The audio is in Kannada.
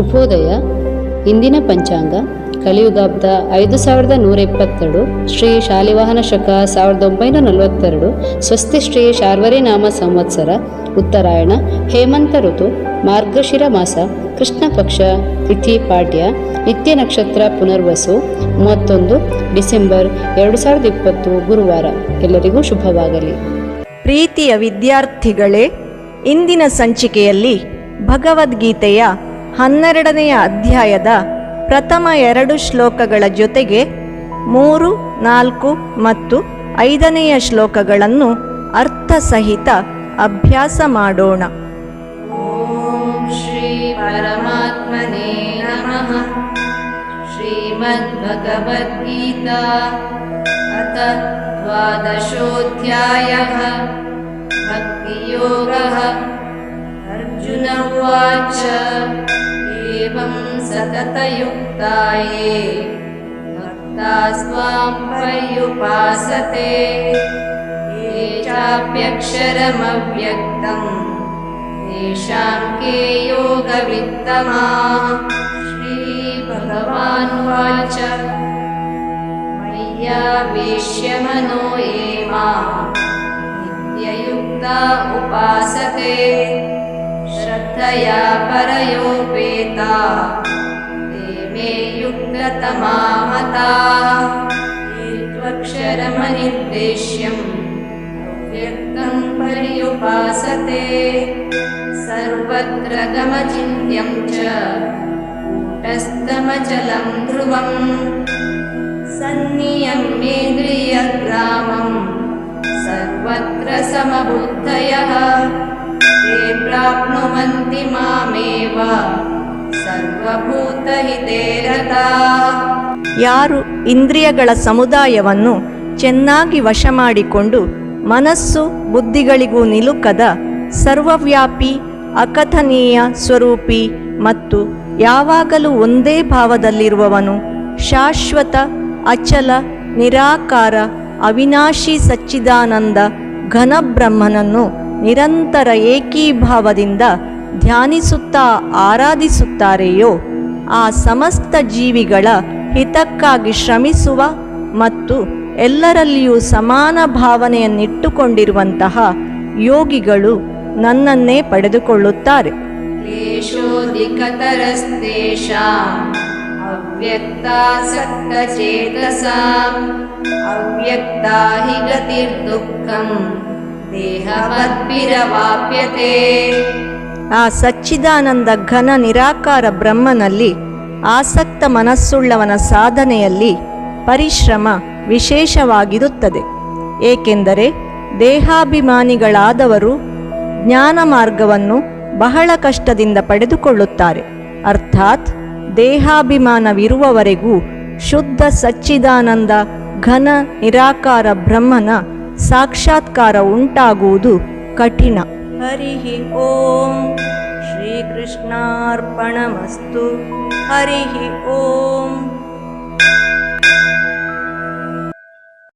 ಶುಭೋದಯ. ಇಂದಿನ ಪಂಚಾಂಗ, ಕಲಿಯುಗಾಬ್ದ ಐದು ಸಾವಿರದ ನೂರ ಇಪ್ಪತ್ತೆರಡು ಶ್ರೀ ಶಾಲಿವಾಹನ ಶಕ ಸಾವಿರದ ಒಂಬೈನೂರ ನಲವತ್ತೆರಡು, ಸ್ವಸ್ತಿ ಶ್ರೀ ಶಾರ್ವರಿ ನಾಮ ಸಂವತ್ಸರ, ಉತ್ತರಾಯಣ, ಹೇಮಂತ ಋತು, ಮಾರ್ಗಶಿರ ಮಾಸ, ಕೃಷ್ಣ ಪಕ್ಷ, ತಿಥಿ ಪಾಡ್ಯ, ನಿತ್ಯ ನಕ್ಷತ್ರ ಪುನರ್ವಸು, ಮೂವತ್ತೊಂದು ಡಿಸೆಂಬರ್ ಎರಡು ಸಾವಿರದ ಇಪ್ಪತ್ತು ಗುರುವಾರ. ಎಲ್ಲರಿಗೂ ಶುಭವಾಗಲಿ. ಪ್ರೀತಿಯ ವಿದ್ಯಾರ್ಥಿಗಳೇ, ಇಂದಿನ ಸಂಚಿಕೆಯಲ್ಲಿ ಭಗವದ್ಗೀತೆಯ ಹನ್ನೆರಡನೆಯ ಅಧ್ಯಾಯದ ಪ್ರಥಮ ಎರಡು ಶ್ಲೋಕಗಳ ಜೊತೆಗೆ ಮೂರು, ನಾಲ್ಕು ಮತ್ತು ಐದನೆಯ ಶ್ಲೋಕಗಳನ್ನು ಅರ್ಥಸಹಿತ ಅಭ್ಯಾಸ ಮಾಡೋಣ. ಓಂ ಶ್ರೀ ಪರಮಾತ್ಮನೇ ನಮಃ. ಶ್ರೀಮದ್ಭಗವದ್ಗೀತಾ ಭಕ್ತಿಯೋಗ. ಅರ್ಜುನ ಉವಾಚ. एवं सततयुक्ताये। भक्ता स्वां पर्युपासते। ये चाप्यक्षरमव्यक्तम् तेषां के योगवित्तमाः। श्रीभगवानुवाच। मय्यावेश्य मनो ये मां। नित्ययुक्ता उपासते दया परयोपेता ते मे युक्ततमा मतानिर्देश्यं व्यक्तं पर्युपासते। सर्वत्र गमचिन्त्यं चस्तमजलं ध्रुवम्। सन्नियमेन्द्रियग्रामं सर्वत्र समबुद्धयः। ते प्राप्नु ಯಾರು ಇಂದ್ರಿಯಗಳ ಸಮುದಾಯವನ್ನು ಚೆನ್ನಾಗಿ ವಶ ಮಾಡಿಕೊಂಡು ಮನಸ್ಸು ಬುದ್ಧಿಗಳಿಗೂ ನಿಲುಕದ ಸರ್ವವ್ಯಾಪಿ, ಅಕಥನೀಯ ಸ್ವರೂಪಿ ಮತ್ತು ಯಾವಾಗಲೂ ಒಂದೇ ಭಾವದಲ್ಲಿರುವವನು ಶಾಶ್ವತ, ಅಚಲ, ನಿರಾಕಾರ, ಅವಿನಾಶಿ ಸಚ್ಚಿದಾನಂದ ಘನಬ್ರಹ್ಮನನ್ನು ನಿರಂತರ ಏಕೀಭಾವದಿಂದ ಧ್ಯಾನಿಸುತ್ತಾ ಆರಾಧಿಸುತ್ತಾರೆಯೋ, ಆ ಸಮಸ್ತ ಜೀವಿಗಳ ಹಿತಕ್ಕಾಗಿ ಶ್ರಮಿಸುವ ಮತ್ತು ಎಲ್ಲರಲ್ಲಿಯೂ ಸಮಾನ ಭಾವನೆಯನ್ನಿಟ್ಟುಕೊಂಡಿರುವಂತಹ ಯೋಗಿಗಳು ನನ್ನನ್ನೇ ಪಡೆದುಕೊಳ್ಳುತ್ತಾರೆ. ದೇಹವದ್ಭಿರವಾಪ್ಯತೆ ಆ ಸಚ್ಚಿದಾನಂದ ಘನ ನಿರಾಕಾರ ಬ್ರಹ್ಮನಲ್ಲಿ ಆಸಕ್ತ ಮನಸ್ಸುಳ್ಳವನ ಸಾಧನೆಯಲ್ಲಿ ಪರಿಶ್ರಮ ವಿಶೇಷವಾಗಿರುತ್ತದೆ. ಏಕೆಂದರೆ ದೇಹಾಭಿಮಾನಿಗಳಾದವರು ಜ್ಞಾನ ಮಾರ್ಗವನ್ನು ಬಹಳ ಕಷ್ಟದಿಂದ ಪಡೆದುಕೊಳ್ಳುತ್ತಾರೆ. ಅರ್ಥಾತ್ ದೇಹಾಭಿಮಾನವಿರುವವರೆಗೂ ಶುದ್ಧ ಸಚ್ಚಿದಾನಂದ ಘನ ನಿರಾಕಾರ ಬ್ರಹ್ಮನ ಸಾಕ್ಷಾತ್ಕಾರ ಉಂಟಾಗುವುದು ಕಠಿಣ. हरिः ॐ श्रीकृष्णार्पणमस्तु। हरिः ॐ